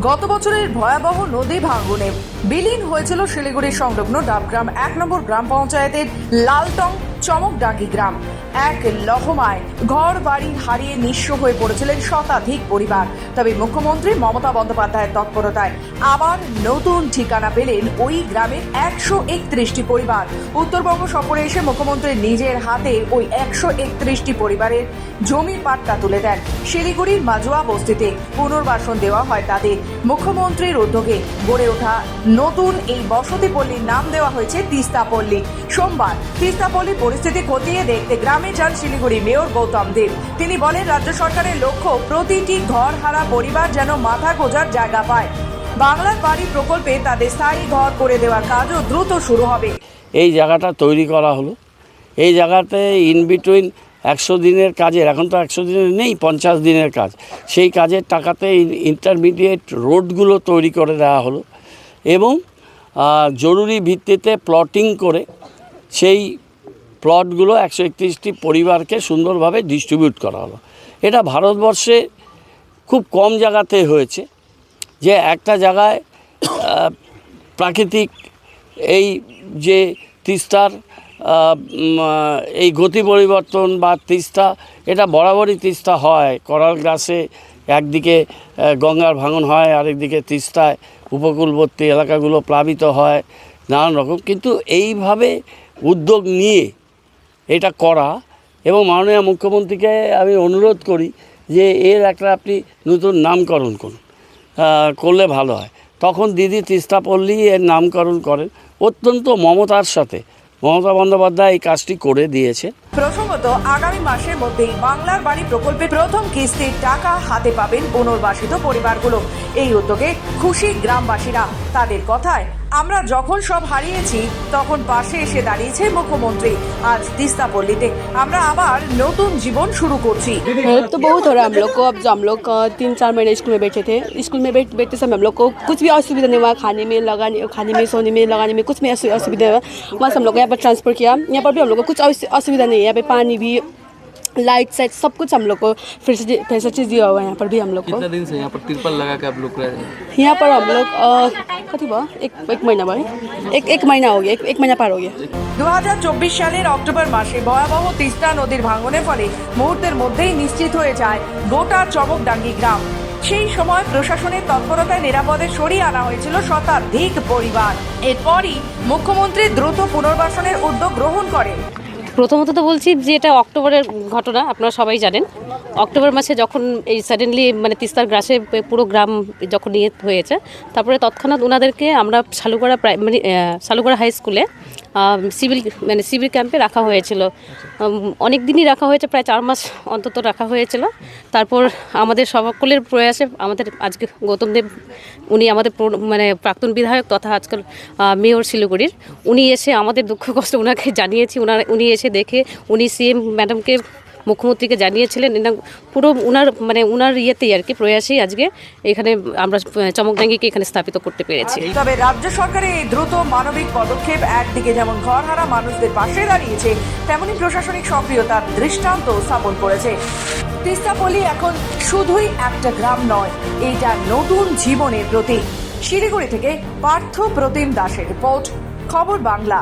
গত বছরের ভয়াবহ নদী ভাঙনে বিলীন হয়েছিল শিলিগুড়ির সংলগ্ন ডাবগ্রাম এক নম্বর গ্রাম পঞ্চায়েতের লালটং চমকডাঙ্গি গ্রাম। এক লহমায় ঘর বাড়ি হারিয়ে নিঃস্ব হয়ে পড়েছিলেন শতাধিক পরিবার। তবে মুখ্যমন্ত্রী মমতা বন্দ্যোপাধ্যায়ের তৎপরতায় আবার নতুন ঠিকানা পেলেন ওই গ্রামের একশো একত্রিশটি পরিবার। উত্তরবঙ্গ সফরে এসে মুখ্যমন্ত্রী নিজের হাতে ওই একশো একত্রিশটি পরিবারের জমির পাট্টা তুলে দেন। শিলিগুড়ির মাজুয়া বস্তিতে পুনর্বাসন দেওয়া হয় তাদের। মুখ্যমন্ত্রীর উদ্যোগে গড়ে ওঠা নতুন এই বসতি পল্লীর নাম দেওয়া হয়েছে তিস্তাপল্লী। সোমবার তিস্তাপল্লী পরিস্থিতি খতিয়ে দেখতে গ্রামে যান শিলিগুড়ি মেয়র গৌতম দেব। তিনি বলেন, রাজ্য সরকারের লক্ষ্য প্রতিটি ঘর হারা পরিবার যেন মাথা গোজার জায়গা পায়। বাংলার বাড়ি প্রকল্পে তাদের স্থায়ী ঘর করে দেওয়ার কাজও দ্রুত শুরু হবে। এই জায়গাটা তৈরি করা হলো। এই জায়গাতে ইন বিটুইন একশো দিনের কাজের, এখন তো একশো দিনের নেই, পঞ্চাশ দিনের কাজ। সেই কাজের টাকাতে ইন্টারমিডিয়েট রোডগুলো তৈরি করে দেওয়া হলো এবং জরুরি ভিত্তিতে প্লটিং করে সেই প্লটগুলো একশো একত্রিশটি পরিবারকে সুন্দরভাবে ডিস্ট্রিবিউট করা হলো। এটা ভারতবর্ষে খুব কম জায়গাতে হয়েছে, যে একটা জায়গায় প্রাকৃতিক এই যে তিস্তার এই গতি পরিবর্তন বা তিস্তা, এটা বরাবরই তিস্তা হয়। করাল গ্রাসে একদিকে গঙ্গার ভাঙন হয়, আরেকদিকে তিস্তায় উপকূলবর্তী এলাকাগুলো প্লাবিত হয়, নানান রকম। কিন্তু এইভাবে উদ্যোগ নিয়ে এটা করা এবং মাননীয় মুখ্যমন্ত্রীকে আমি অনুরোধ করি যে এর একটা আপনি নতুন নামকরণ করুন করলে ভালো হয়। তখন দিদি তিস্তাপল্লী এর নামকরণ করেন। অত্যন্ত মমতার সাথে মমতা বন্দ্যোপাধ্যায় এই কাজটি করে দিয়েছে প্রসঙ্গত আগামী মাসের মধ্যেই বাংলার বাড়ি প্রকল্পে প্রথম কিস্তির টাকা হাতে পাবেন পুনর্বাসিত পরিবারগুলো। এই উদ্যোগে খুশি গ্রামবাসীরা তাদের কথায় আমরা যখন সব হারিয়েছি তখন পাশে এসে দাঁড়িয়েছে মুখ্যমন্ত্রী আজ তিস্তাপল্লীতে আমরা আবার নতুন জীবন শুরু করছি हेल्प तो बहुत हो रहा है हम लोग को अब जो हम लोग अ, तीन चार महीने स्कूल में बैठे थे स्कूल में बैठ बैठते समय हम लोग को कुछ भी असुविधा नहीं हुआ खाने में लगाने खाने में सोने में लगाने में कुछ में असु- असुविधा हुआ वहाँ से हम लोग को यहाँ पर ट्रांसफ़र किया यहाँ पर भी हम लोग को कुछ असु- असुविधा नहीं है यहाँ पे पानी भी लाइट साइट सब कुछ हम लोग को फैसिलिटी फैसिलिटीज दिया हुआ है यहाँ पर भी हम लोग को कितना दिन से यहाँ पर तिरपल लगा के आप लोग रह रहे हैं यहाँ पर हम लोग अ, कति भयो एक एक महीना भयो एक एक महीना हो गया एक, एक महीना पार हो गया দু সালের অক্টোবর মাসে ভয়াবহ তিস্তা নদীর ভাঙনের ফলে মুহূর্তের মধ্যেই নিশ্চিত হয়ে যায় গোটা চমকডাঙ্গি গ্রাম সেই সময় প্রশাসনের তৎপরতায় নিরাপদে সরিয়ে আনা হয়েছিল শতাধিক পরিবার এরপরই মুখ্যমন্ত্রী দ্রুত পুনর্বাসনের উদ্যোগ গ্রহণ করেন প্রথমত তো বলছি যে এটা অক্টোবরের ঘটনা, আপনারা সবাই জানেন। অক্টোবর মাসে যখন এই সাডেনলি মানে তিস্তার গ্রাসে পুরো গ্রাম যখন নিয়ে হয়েছে, তারপরে তৎক্ষণাৎ ওনাদেরকে আমরা শালুগড়া প্রাইমারি শালুগড়া হাই স্কুলে সিভিল মানে সিভিল ক্যাম্পে রাখা হয়েছিল। অনেক দিনই রাখা হয়েছে প্রায় চার মাস অন্তত রাখা হয়েছিল। তারপর আমাদের সকলের প্রয়াসে আমাদের আজকে গৌতম দেব উনি আমাদের মানে প্রাক্তন বিধায়ক তথা আজকাল মেয়র শিলিগুড়ির উনি এসে আমাদের দুঃখ কষ্ট ওনাকে জানিয়েছি ওনার উনি এসে দেখে উনি সিএম ম্যাডামকে মুখ্যমন্ত্রীকে জানিয়েছিলেন এনা পুরো উনার মানে উনার ইয়েতেই আর কি প্রয়াসেই আজকে এখানে আমরা চমকডাঙ্গিকে এখানে স্থাপিত করতে পেরেছি। তবে রাজ্য সরকারের এই দ্রুত মানবিক পদক্ষেপ একদিকে যেমন ঘরহারা মানুষদের পাশে দাঁড়িয়েছে, তেমনি প্রশাসনিক সক্রিয়তার দৃষ্টান্ত স্থাপন করেছে। তিস্তাপল্লী এখন শুধুই একটা গ্রাম নয়, এইটা নতুন জীবনের প্রতীক। শিলিগুড়ি থেকে পার্থ প্রতিম দাসের রিপোর্ট, খবর বাংলা।